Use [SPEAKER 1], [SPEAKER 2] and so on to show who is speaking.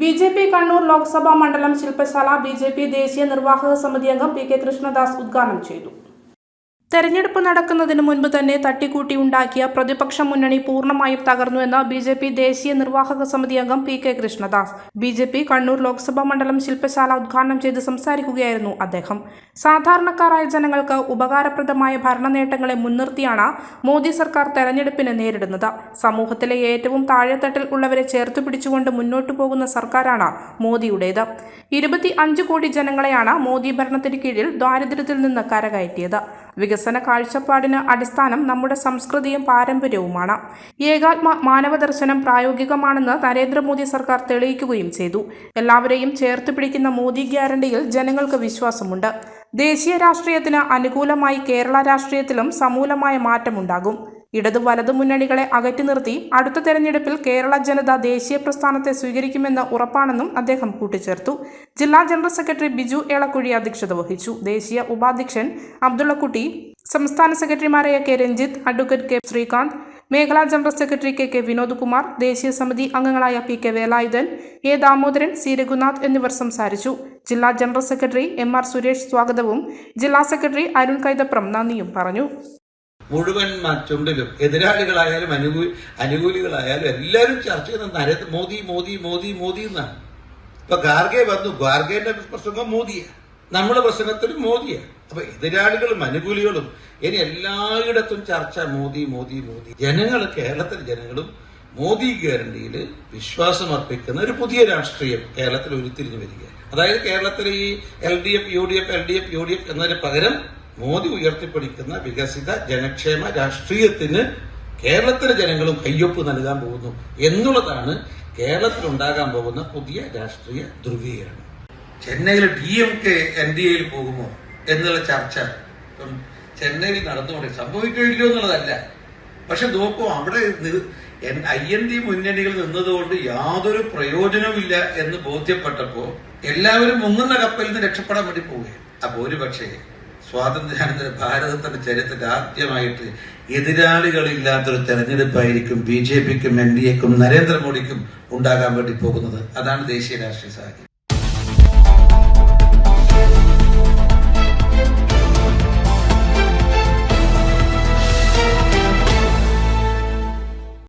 [SPEAKER 1] B J P Kannur Lok Sabha മണ്ഡലം ശില്പശാല B J P ദേശീയ നിർവാഹക സമിതി അംഗം പി കെ കൃഷ്ണദാസ് ഉദ്ഘാടനം ചെയ്തു തെരഞ്ഞെടുപ്പ് നടക്കുന്നതിന് മുൻപ് തന്നെ തട്ടിക്കൂട്ടി ഉണ്ടാക്കിയ പ്രതിപക്ഷ മുന്നണി പൂർണ്ണമായും തകർന്നുവെന്ന് ബി ജെ പി ദേശീയ നിർവാഹക സമിതി അംഗം P K Krishnadas B J P Kannur Lok Sabha മണ്ഡലം ശില്പശാല ഉദ്ഘാടനം ചെയ്ത് സംസാരിക്കുകയായിരുന്നു അദ്ദേഹം സാധാരണക്കാരായ ജനങ്ങൾക്ക് ഉപകാരപ്രദമായ ഭരണ നേട്ടങ്ങളെ മുൻനിർത്തിയാണ് മോദി സർക്കാർ തെരഞ്ഞെടുപ്പിനെ നേരിടുന്നത് സമൂഹത്തിലെ ഏറ്റവും താഴെത്തട്ടിൽ ഉള്ളവരെ ചേർത്ത് പിടിച്ചുകൊണ്ട് മുന്നോട്ടു പോകുന്ന സർക്കാരാണ് മോദിയുടേത് ഇരുപത്തി അഞ്ച് കോടി ജനങ്ങളെയാണ് മോദി ഭരണത്തിന് കീഴിൽ ദാരിദ്ര്യത്തിൽ നിന്ന് കരകയറ്റിയത് വികസന കാഴ്ചപ്പാടിന് അടിസ്ഥാനം നമ്മുടെ സംസ്കൃതിയും പാരമ്പര്യവുമാണ് ഏകാത്മ മാനവദർശനം പ്രായോഗികമാണെന്ന് നരേന്ദ്രമോദി സർക്കാർ തെളിയിക്കുകയും ചെയ്തു എല്ലാവരെയും ചേർത്ത് പിടിക്കുന്ന മോദി ഗ്യാരണ്ടിയിൽ ജനങ്ങൾക്ക് വിശ്വാസമുണ്ട് ദേശീയ രാഷ്ട്രീയത്തിന് അനുകൂലമായി കേരള രാഷ്ട്രീയത്തിലും സമൂലമായ മാറ്റമുണ്ടാകും ഇടതു വലതു മുന്നണികളെ അകറ്റി നിർത്തി അടുത്ത തെരഞ്ഞെടുപ്പിൽ കേരള ജനത ദേശീയ പ്രസ്ഥാനത്തെ സ്വീകരിക്കുമെന്ന് ഉറപ്പാണെന്നും അദ്ദേഹം കൂട്ടിച്ചേർത്തു ജില്ലാ ജനറൽ സെക്രട്ടറി ബിജു ഏളക്കുഴി അധ്യക്ഷത വഹിച്ചു ദേശീയ ഉപാധ്യക്ഷൻ അബ്ദുള്ളക്കുട്ടി സംസ്ഥാന സെക്രട്ടറിമാരായ K Ranjith advocate K Sreekanth മേഖലാ general secretary K K Vinod Kumar ദേശീയ സമിതി അംഗങ്ങളായ P K Velayudhan A Damodaran C Raghunath എന്നിവർ സംസാരിച്ചു ജില്ലാ general secretary M R Suresh സ്വാഗതവും ജില്ലാ സെക്രട്ടറി അരുൺ കൈതപ്രം നന്ദിയും പറഞ്ഞു
[SPEAKER 2] മുഴുവൻ ചുണ്ടിലും എതിരാളികളായാലും അനുകൂ അനുകൂലികളായാലും എല്ലാവരും ചർച്ച ചെയ്യുന്നത് നരേന്ദ്ര മോദി മോദി മോദി മോദി എന്നാണ് ഇപ്പൊ ഗാർഗെ വന്നു ഗാർഗേന്റെ പ്രസംഗം മോദിയാ നമ്മുടെ പ്രസംഗത്തിലും മോദിയാ അപ്പൊ എതിരാളികളും അനുകൂലികളും ഇനി എല്ലായിടത്തും ചർച്ച മോദി മോദി മോദി ജനങ്ങൾ കേരളത്തിലെ ജനങ്ങളും മോദി ഗ്യാരണ്ടിയിൽ വിശ്വാസം അർപ്പിക്കുന്ന ഒരു പുതിയ രാഷ്ട്രീയം കേരളത്തിൽ ഉരുത്തിരിഞ്ഞു വരിക അതായത് കേരളത്തിലെ ഈ L D F U D F L D F U D F എന്നതിന് പകരം മോദി ഉയർത്തിപ്പിടിക്കുന്ന വികസിത ജനക്ഷേമ രാഷ്ട്രീയത്തിന് കേരളത്തിലെ ജനങ്ങളും കയ്യൊപ്പ് നൽകാൻ പോകുന്നു എന്നുള്ളതാണ് ഉണ്ടാകാൻ പോകുന്ന പുതിയ രാഷ്ട്രീയ ധ്രുവീകരണം ചെന്നൈയിൽ D M K N D എയിൽ പോകുമോ എന്നുള്ള ചർച്ച ഇപ്പം ചെന്നൈയിൽ നടന്നുകൊണ്ട് സംഭവിക്കുകയില്ലോ എന്നുള്ളതല്ല പക്ഷെ നോക്കൂ അവിടെ ഐ എൻ ഡി മുന്നണികൾ നിന്നതുകൊണ്ട് യാതൊരു പ്രയോജനവുമില്ല എന്ന് ബോധ്യപ്പെട്ടപ്പോൾ എല്ലാവരും മുങ്ങുന്ന കപ്പലിൽ നിന്ന് രക്ഷപ്പെടാൻ വേണ്ടി പോവുകയാണ് അപ്പോൾ ഒരു പക്ഷേ സ്വാതന്ത്ര്യാനന്തര ഭാരതത്തിന്റെ ചരിത്രത്തിൽ ആദ്യമായിട്ട് എതിരാളികളില്ലാത്തൊരു തെരഞ്ഞെടുപ്പായിരിക്കും ബി ജെ പിക്കും എൻ ഡി എക്കും നരേന്ദ്രമോദിക്കും ഉണ്ടാകാൻ വേണ്ടി പോകുന്നത് അതാണ് ദേശീയ രാഷ്ട്രീയ സാഹചര്യം